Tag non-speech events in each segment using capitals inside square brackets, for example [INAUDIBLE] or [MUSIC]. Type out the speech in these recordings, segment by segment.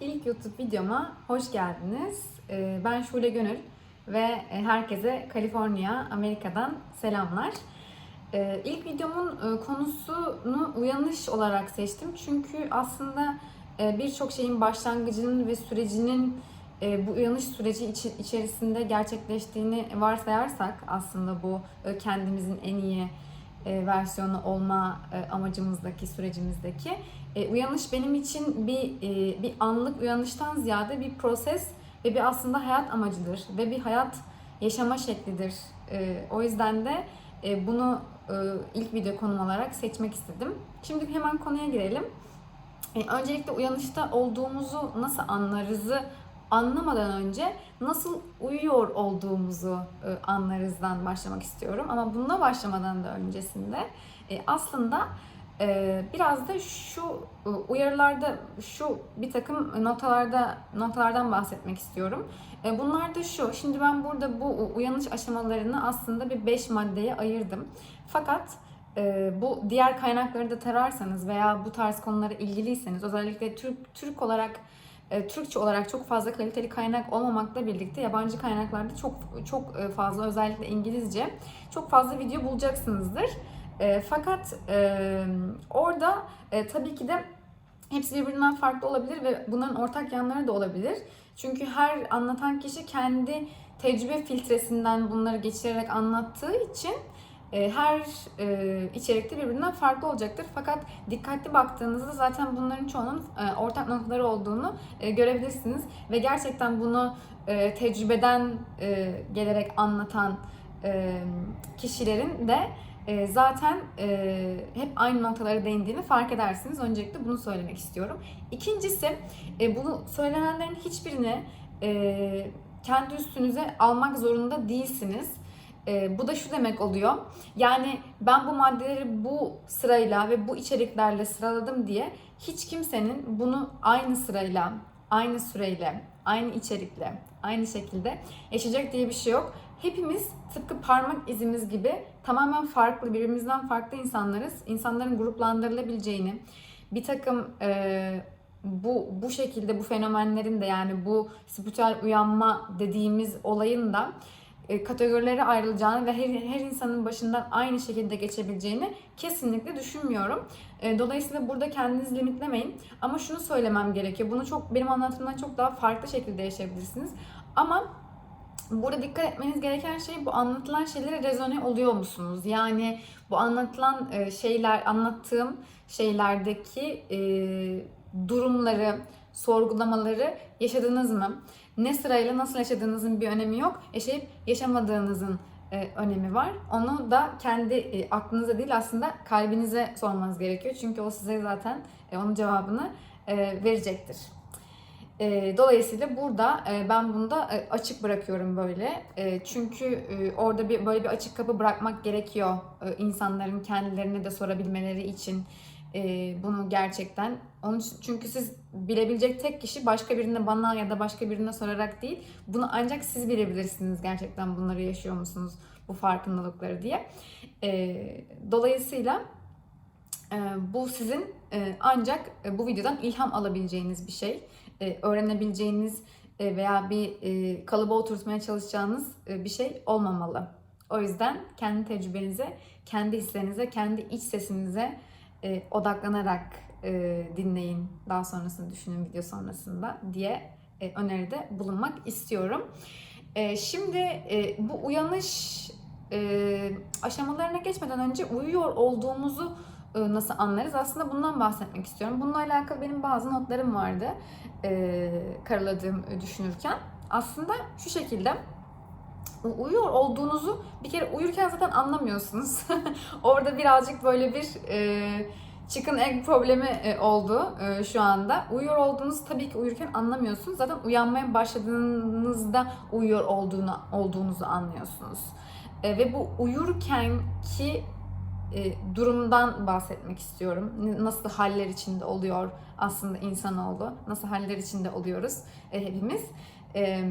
İlk YouTube videoma hoş geldiniz. Ee, Ben Şule Gönül ve e, herkese Kaliforniya, Amerika'dan selamlar. Ee, İlk videomun e, konusunu uyanış olarak seçtim. Çünkü aslında e, birçok şeyin başlangıcının ve sürecinin bu uyanış süreci içerisinde gerçekleştiğini varsayarsak aslında bu kendimizin en iyi versiyonu olma amacımızdaki sürecimizdeki e, uyanış benim için bir e, bir anlık uyanıştan ziyade bir proses ve bir aslında hayat amacıdır ve bir hayat yaşama şeklidir. E, o yüzden de e, bunu e, ilk video konum olarak seçmek istedim. Şimdi hemen konuya girelim. E, öncelikle uyanışta olduğumuzu nasıl anlarızı anlamadan önce nasıl uyuyor olduğumuzu e, anlarızdan başlamak istiyorum. Ama bununla başlamadan da öncesinde e, aslında biraz da şu e, uyarılarda şu bir takım notalarda notalardan bahsetmek istiyorum. E, bunlar da şu. Şimdi ben burada bu uyanış aşamalarını aslında bir 5 maddeye ayırdım. Fakat e, bu diğer kaynakları da tararsanız veya bu tarz konulara ilgiliyseniz özellikle Türk Türk olarak Türkçe olarak çok fazla kaliteli kaynak olmamakla birlikte yabancı kaynaklarda çok çok fazla özellikle İngilizce çok fazla video bulacaksınızdır. E, fakat e, orada e, tabii ki de hepsi birbirinden farklı olabilir ve bunların ortak yanları da olabilir. Çünkü her anlatan kişi kendi tecrübe filtresinden bunları geçirerek anlattığı için e, her e, içerikte birbirinden farklı olacaktır. Fakat dikkatli baktığınızda zaten bunların çoğunun e, ortak noktaları olduğunu görebilirsiniz. Ve gerçekten bunu tecrübeden gelerek anlatan kişilerin de e, zaten e, hep aynı noktalara değindiğini fark edersiniz. Öncelikle bunu söylemek istiyorum. İkincisi, e, bunu söylenenlerin hiçbirini e, kendi üstünüze almak zorunda değilsiniz. E, bu da şu demek oluyor. Yani ben bu maddeleri bu sırayla ve bu içeriklerle sıraladım diye hiç kimsenin bunu aynı sırayla, aynı süreyle, aynı içerikle, aynı şekilde yaşayacak diye bir şey yok. Hepimiz tıpkı parmak izimiz gibi tamamen farklı, birbirimizden farklı insanlarız. İnsanların gruplandırılabileceğini, bir takım e, bu bu şekilde bu fenomenlerin de yani bu spiritüel uyanma dediğimiz olayın da e, kategorilere ayrılacağını ve her, her insanın başından aynı şekilde geçebileceğini kesinlikle düşünmüyorum. E, dolayısıyla burada kendinizi limitlemeyin. Ama şunu söylemem gerekiyor. Bunu çok benim anlatımdan çok daha farklı şekilde yaşayabilirsiniz. Ama burada dikkat etmeniz gereken şey bu anlatılan şeylere rezone oluyor musunuz? Yani bu anlatılan e, şeyler, anlattığım şeylerdeki e, durumları, sorgulamaları yaşadınız mı? Ne sırayla nasıl yaşadığınızın bir önemi yok. Yaşayıp yaşamadığınızın e, önemi var. Onu da kendi aklınıza değil aslında kalbinize sormanız gerekiyor. Çünkü o size zaten onun cevabını verecektir. E, dolayısıyla burada ben bunu da açık bırakıyorum böyle. Çünkü orada bir böyle bir açık kapı bırakmak gerekiyor insanların kendilerine de sorabilmeleri için bunu gerçekten. Onun için, çünkü siz bilebilecek tek kişi başka birine bana ya da başka birine sorarak değil. Bunu ancak siz bilebilirsiniz gerçekten bunları yaşıyor musunuz bu farkındalıkları diye. Dolayısıyla bu sizin ancak bu videodan ilham alabileceğiniz bir şey. E, öğrenebileceğiniz e, veya bir e, kalıba oturtmaya çalışacağınız e, bir şey olmamalı. O yüzden kendi tecrübenize, kendi hislerinize, kendi iç sesinize e, odaklanarak e, dinleyin. Daha sonrasını düşünün video sonrasında diye e, öneride bulunmak istiyorum. E, şimdi e, bu uyanış e, aşamalarına geçmeden önce uyuyor olduğumuzu nasıl anlarız? Aslında bundan bahsetmek istiyorum. Bununla alakalı benim bazı notlarım vardı e, karaladığım e, düşünürken. Aslında şu şekilde uyuyor olduğunuzu bir kere uyurken zaten anlamıyorsunuz. [LAUGHS] Orada birazcık böyle bir e, chicken egg problemi e, oldu e, şu anda. Uyuyor olduğunuzu tabii ki uyurken anlamıyorsunuz. Zaten uyanmaya başladığınızda uyuyor olduğunu olduğunuzu anlıyorsunuz. E, ve bu uyurken ki e, durumdan bahsetmek istiyorum. Nasıl haller içinde oluyor aslında insanoğlu? Nasıl haller içinde oluyoruz e, hepimiz? E,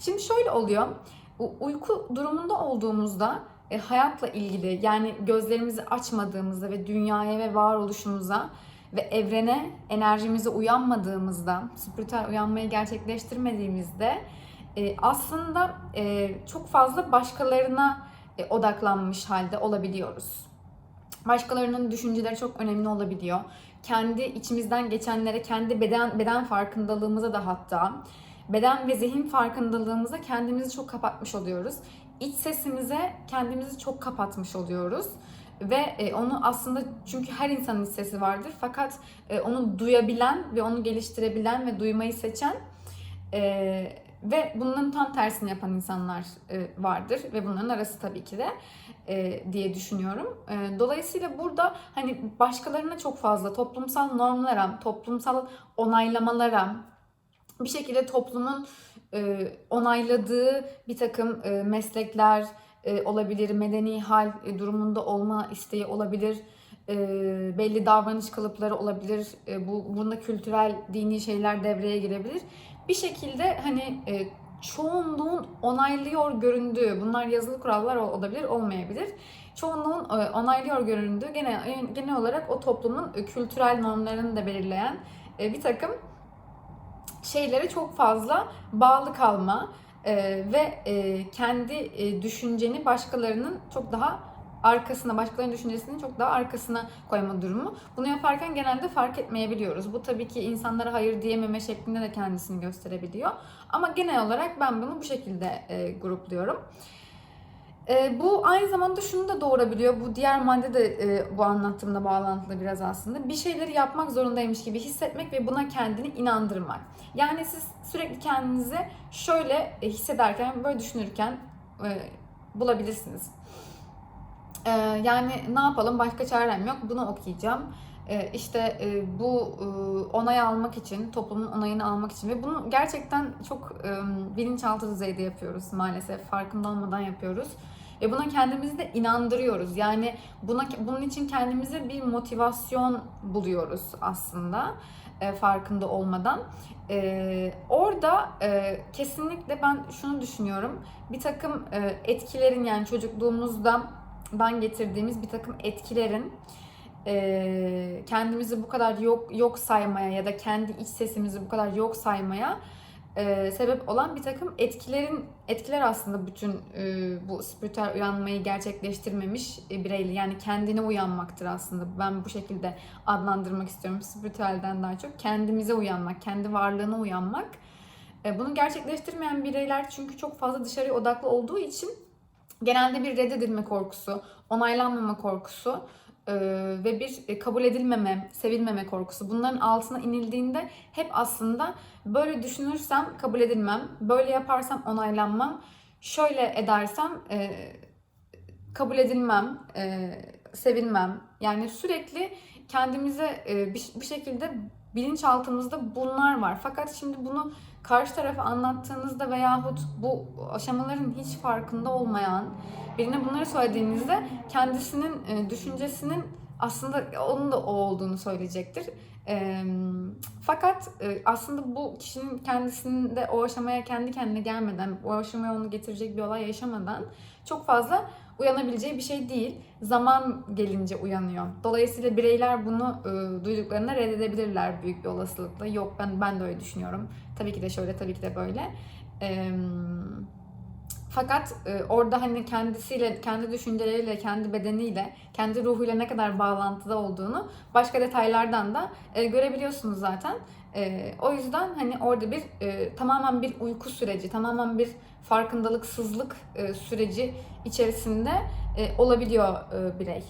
şimdi şöyle oluyor. Uyku durumunda olduğumuzda hayatla ilgili yani gözlerimizi açmadığımızda ve dünyaya ve varoluşumuza ve evrene enerjimize uyanmadığımızda, spiritüel uyanmayı gerçekleştirmediğimizde aslında çok fazla başkalarına odaklanmış halde olabiliyoruz. Başkalarının düşünceleri çok önemli olabiliyor. Kendi içimizden geçenlere, kendi beden beden farkındalığımıza da hatta beden ve zihin farkındalığımıza kendimizi çok kapatmış oluyoruz. İç sesimize kendimizi çok kapatmış oluyoruz. Ve e, onu aslında çünkü her insanın iç sesi vardır fakat e, onu duyabilen ve onu geliştirebilen ve duymayı seçen e, ve bunların tam tersini yapan insanlar e, vardır ve bunların arası tabii ki de e, diye düşünüyorum. E, dolayısıyla burada hani başkalarına çok fazla toplumsal normlara, toplumsal onaylamalara, bir şekilde toplumun e, onayladığı bir takım e, meslekler e, olabilir, medeni hal e, durumunda olma isteği olabilir, e, belli davranış kalıpları olabilir, e, bu bunda kültürel, dini şeyler devreye girebilir. Bir şekilde hani e, çoğunluğun onaylıyor göründüğü, bunlar yazılı kurallar ol- olabilir, olmayabilir. Çoğunluğun e, onaylıyor göründüğü genel, genel olarak o toplumun e, kültürel normlarını da belirleyen e, bir takım şeylere çok fazla bağlı kalma e, ve e, kendi e, düşünceni başkalarının çok daha arkasına, başkalarının düşüncesini çok daha arkasına koyma durumu. Bunu yaparken genelde fark etmeyebiliyoruz. Bu tabii ki insanlara hayır diyememe şeklinde de kendisini gösterebiliyor. Ama genel olarak ben bunu bu şekilde e, grupluyorum. E, bu aynı zamanda şunu da doğurabiliyor. Bu diğer madde de e, bu anlattığımda bağlantılı biraz aslında. Bir şeyleri yapmak zorundaymış gibi hissetmek ve buna kendini inandırmak. Yani siz sürekli kendinizi şöyle e, hissederken, böyle düşünürken e, bulabilirsiniz. E, yani ne yapalım başka çarem yok bunu okuyacağım. E, işte e, bu e, onayı almak için, toplumun onayını almak için ve bunu gerçekten çok e, bilinçaltı düzeyde yapıyoruz maalesef. Farkında olmadan yapıyoruz. Ve buna kendimizi de inandırıyoruz. Yani buna bunun için kendimize bir motivasyon buluyoruz aslında e, farkında olmadan. E, orada e, kesinlikle ben şunu düşünüyorum. Bir takım etkilerin yani çocukluğumuzda dan getirdiğimiz bir takım etkilerin e, kendimizi bu kadar yok yok saymaya ya da kendi iç sesimizi bu kadar yok saymaya e, sebep olan bir takım etkilerin etkiler aslında bütün e, bu spiritüel uyanmayı gerçekleştirmemiş e, bireyli yani kendine uyanmaktır aslında. Ben bu şekilde adlandırmak istiyorum spiritüelden daha çok. Kendimize uyanmak kendi varlığına uyanmak. E, bunu gerçekleştirmeyen bireyler çünkü çok fazla dışarıya odaklı olduğu için genelde bir reddedilme korkusu onaylanmama korkusu e, ve bir e, kabul edilmeme, sevilmeme korkusu. Bunların altına inildiğinde hep aslında böyle düşünürsem kabul edilmem, böyle yaparsam onaylanmam, şöyle edersem e, kabul edilmem, sevilmem. Yani sürekli kendimize bir şekilde bilinçaltımızda bunlar var. Fakat şimdi bunu karşı tarafa anlattığınızda veyahut bu aşamaların hiç farkında olmayan birine bunları söylediğinizde kendisinin e, düşüncesinin aslında onun da o olduğunu söyleyecektir. E, fakat e, aslında bu kişinin kendisinde o aşamaya kendi kendine gelmeden, o aşamaya onu getirecek bir olay yaşamadan çok fazla uyanabileceği bir şey değil. Zaman gelince uyanıyor. Dolayısıyla bireyler bunu e, duyduklarında reddedebilirler büyük bir olasılıkla. Yok ben ben de öyle düşünüyorum. Tabii ki de şöyle, tabii ki de böyle. Eee fakat e, orada hani kendisiyle, kendi düşünceleriyle, kendi bedeniyle, kendi ruhuyla ne kadar bağlantıda olduğunu başka detaylardan da e, görebiliyorsunuz zaten. E, o yüzden hani orada bir e, tamamen bir uyku süreci, tamamen bir farkındalıksızlık e, süreci içerisinde e, olabiliyor e, birey.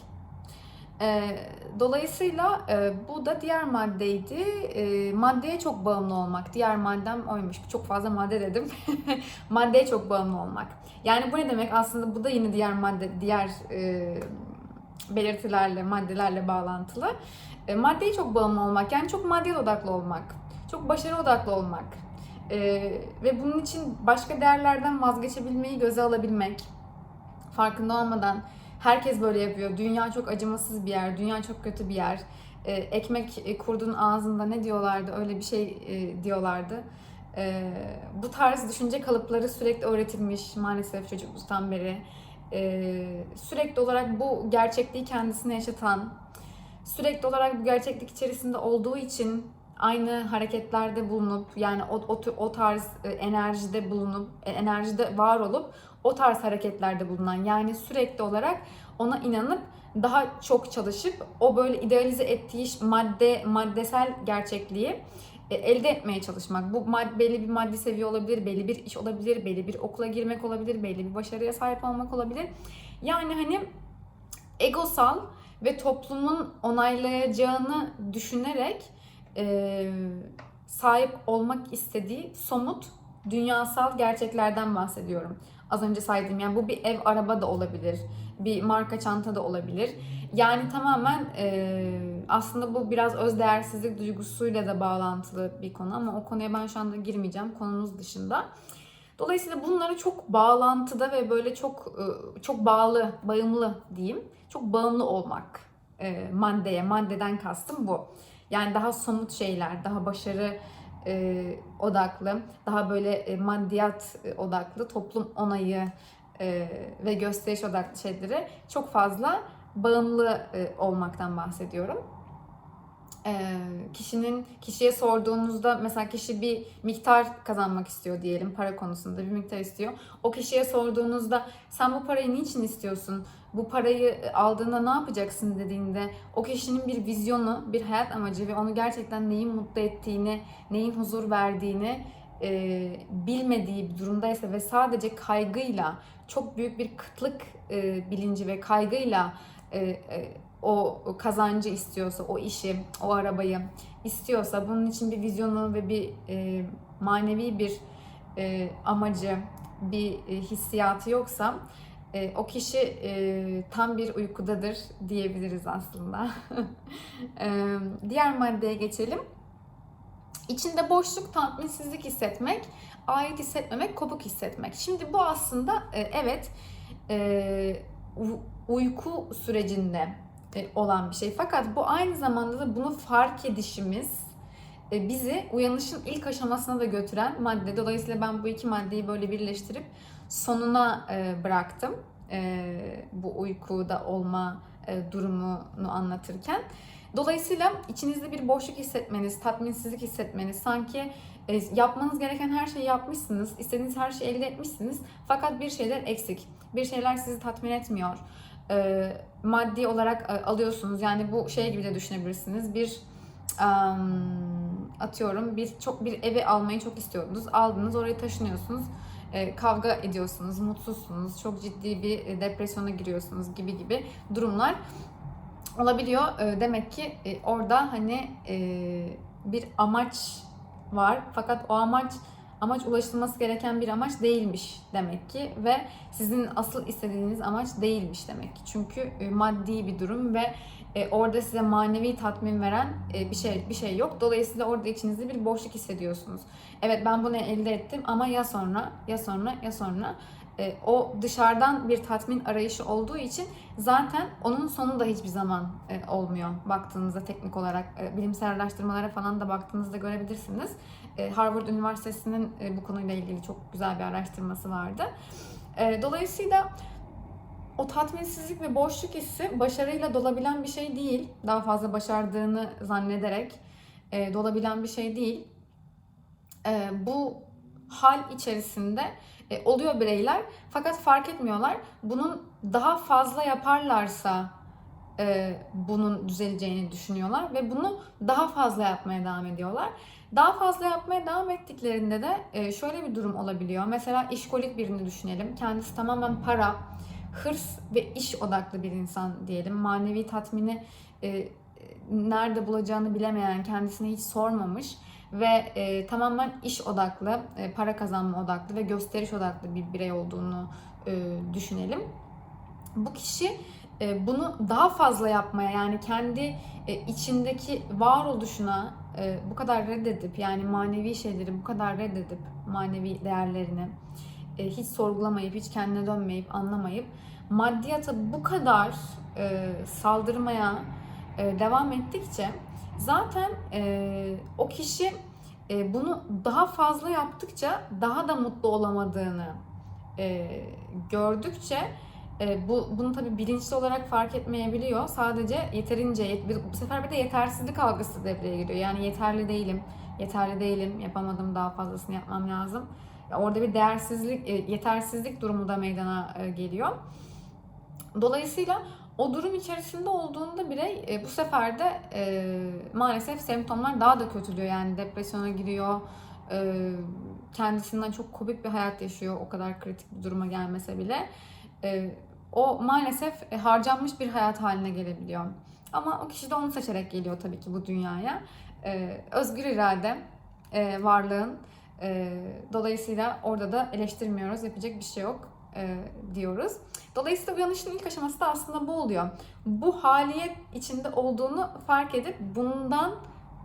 E, dolayısıyla e, bu da diğer maddeydi. E, maddeye çok bağımlı olmak. Diğer maddem oymuş. Çok fazla madde dedim. [LAUGHS] maddeye çok bağımlı olmak. Yani bu ne demek? Aslında bu da yine diğer madde, diğer e, belirtilerle, maddelerle bağlantılı. E, maddeye çok bağımlı olmak. Yani çok maddeye odaklı olmak. Çok başarı odaklı olmak. E, ve bunun için başka değerlerden vazgeçebilmeyi göze alabilmek. Farkında olmadan Herkes böyle yapıyor. Dünya çok acımasız bir yer. Dünya çok kötü bir yer. E, ekmek e, kurdun ağzında ne diyorlardı? Öyle bir şey e, diyorlardı. E, bu tarz düşünce kalıpları sürekli öğretilmiş maalesef çocukluktan beri. E, sürekli olarak bu gerçekliği kendisine yaşatan, sürekli olarak bu gerçeklik içerisinde olduğu için aynı hareketlerde bulunup yani o, o, o tarz e, enerjide bulunup e, enerjide var olup o tarz hareketlerde bulunan yani sürekli olarak ona inanıp daha çok çalışıp o böyle idealize ettiği madde maddesel gerçekliği e, elde etmeye çalışmak. Bu mad, belli bir maddi seviye olabilir, belli bir iş olabilir, belli bir okula girmek olabilir, belli bir başarıya sahip olmak olabilir. Yani hani egosal ve toplumun onaylayacağını düşünerek e, sahip olmak istediği somut dünyasal gerçeklerden bahsediyorum. Az önce saydığım yani bu bir ev araba da olabilir, bir marka çanta da olabilir. Yani tamamen e, aslında bu biraz özdeğersizlik duygusuyla da bağlantılı bir konu ama o konuya ben şu anda girmeyeceğim konumuz dışında. Dolayısıyla bunları çok bağlantıda ve böyle çok e, çok bağlı, bağımlı diyeyim. Çok bağımlı olmak e, maddeye, maddeden kastım bu. Yani daha somut şeyler, daha başarı e, odaklı, daha böyle e, maddiyat e, odaklı, toplum onayı e, ve gösteriş odaklı şeylere çok fazla bağımlı e, olmaktan bahsediyorum. Kişinin kişiye sorduğunuzda mesela kişi bir miktar kazanmak istiyor diyelim para konusunda bir miktar istiyor. O kişiye sorduğunuzda sen bu parayı niçin istiyorsun? Bu parayı aldığında ne yapacaksın dediğinde o kişinin bir vizyonu, bir hayat amacı ve onu gerçekten neyin mutlu ettiğini, neyin huzur verdiğini e, bilmediği bir durumdaysa ve sadece kaygıyla çok büyük bir kıtlık e, bilinci ve kaygıyla e, e, o kazancı istiyorsa, o işi, o arabayı istiyorsa, bunun için bir vizyonu ve bir e, manevi bir e, amacı, bir e, hissiyatı yoksa e, o kişi e, tam bir uykudadır diyebiliriz aslında. [LAUGHS] e, diğer maddeye geçelim. İçinde boşluk, tatminsizlik hissetmek, ait hissetmemek, kopuk hissetmek. Şimdi bu aslında e, evet e, uyku sürecinde olan bir şey. Fakat bu aynı zamanda da bunu fark edişimiz e, bizi uyanışın ilk aşamasına da götüren madde. Dolayısıyla ben bu iki maddeyi böyle birleştirip sonuna e, bıraktım. E, bu uykuda olma e, durumunu anlatırken. Dolayısıyla içinizde bir boşluk hissetmeniz, tatminsizlik hissetmeniz, sanki e, yapmanız gereken her şeyi yapmışsınız, istediğiniz her şeyi elde etmişsiniz fakat bir şeyler eksik. Bir şeyler sizi tatmin etmiyor. E, maddi olarak e, alıyorsunuz. Yani bu şey gibi de düşünebilirsiniz. Bir em, atıyorum bir çok bir evi almayı çok istiyordunuz. Aldınız, oraya taşınıyorsunuz. E, kavga ediyorsunuz, mutsuzsunuz, çok ciddi bir e, depresyona giriyorsunuz gibi gibi durumlar olabiliyor. E, demek ki e, orada hani e, bir amaç var. Fakat o amaç amaç ulaşılması gereken bir amaç değilmiş demek ki ve sizin asıl istediğiniz amaç değilmiş demek ki. Çünkü e, maddi bir durum ve e, orada size manevi tatmin veren e, bir şey bir şey yok. Dolayısıyla orada içinizde bir boşluk hissediyorsunuz. Evet ben bunu elde ettim ama ya sonra ya sonra ya sonra E, o dışarıdan bir tatmin arayışı olduğu için zaten onun sonu da hiçbir zaman e, olmuyor. Baktığınızda teknik olarak e, bilimsel araştırmalara falan da baktığınızda görebilirsiniz. E, Harvard Üniversitesi'nin e, bu konuyla ilgili çok güzel bir araştırması vardı. E, dolayısıyla o tatminsizlik ve boşluk hissi başarıyla dolabilen bir şey değil. Daha fazla başardığını zannederek e, dolabilen bir şey değil. E, bu hal içerisinde e, oluyor bireyler fakat fark etmiyorlar. Bunun daha fazla yaparlarsa e, bunun düzeleceğini düşünüyorlar ve bunu daha fazla yapmaya devam ediyorlar. Daha fazla yapmaya devam ettiklerinde de e, şöyle bir durum olabiliyor. Mesela işkolik birini düşünelim. Kendisi tamamen para, hırs ve iş odaklı bir insan diyelim. Manevi tatmini e, nerede bulacağını bilemeyen, kendisine hiç sormamış ve e, tamamen iş odaklı, e, para kazanma odaklı ve gösteriş odaklı bir birey olduğunu e, düşünelim. Bu kişi e, bunu daha fazla yapmaya yani kendi e, içindeki varoluşuna e, bu kadar reddedip yani manevi şeyleri bu kadar reddedip manevi değerlerini e, hiç sorgulamayıp hiç kendine dönmeyip anlamayıp maddiyata bu kadar e, saldırmaya e, devam ettikçe zaten e, o kişi e, bunu daha fazla yaptıkça daha da mutlu olamadığını e, gördükçe E, bu bunu tabii bilinçli olarak fark etmeyebiliyor. Sadece yeterince yet- bu sefer bir de yetersizlik algısı devreye giriyor. Yani yeterli değilim, yeterli değilim, yapamadım daha fazlasını yapmam lazım. Orada bir değersizlik, e, yetersizlik durumu da meydana e, geliyor. Dolayısıyla o durum içerisinde olduğunda birey e, bu sefer de e, maalesef semptomlar daha da kötülüyor. Yani depresyona giriyor, e, kendisinden çok komik bir hayat yaşıyor o kadar kritik bir duruma gelmese bile. E, o maalesef e, harcanmış bir hayat haline gelebiliyor. Ama o kişi de onu seçerek geliyor tabii ki bu dünyaya. E, özgür irade, e, varlığın. E, dolayısıyla orada da eleştirmiyoruz, yapacak bir şey yok e, diyoruz. Dolayısıyla uyanışın ilk aşaması da aslında bu oluyor. Bu haliyet içinde olduğunu fark edip bundan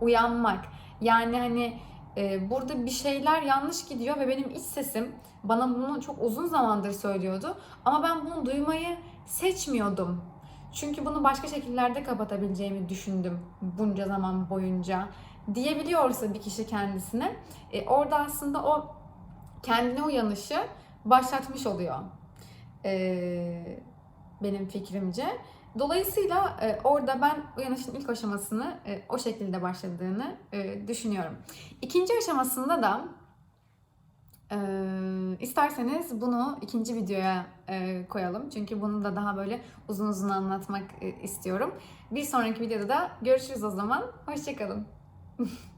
uyanmak. Yani hani e, burada bir şeyler yanlış gidiyor ve benim iç sesim bana bunu çok uzun zamandır söylüyordu. Ama ben bunu duymayı seçmiyordum. Çünkü bunu başka şekillerde kapatabileceğimi düşündüm bunca zaman boyunca diyebiliyorsa bir kişi kendisine e, orada aslında o kendine uyanışı başlatmış oluyor. E, benim fikrimce. Dolayısıyla e, orada ben uyanışın ilk aşamasını e, o şekilde başladığını e, düşünüyorum. İkinci aşamasında da e, isterseniz bunu ikinci videoya e, koyalım. Çünkü bunu da daha böyle uzun uzun anlatmak e, istiyorum. Bir sonraki videoda da görüşürüz o zaman. Hoşçakalın. [LAUGHS]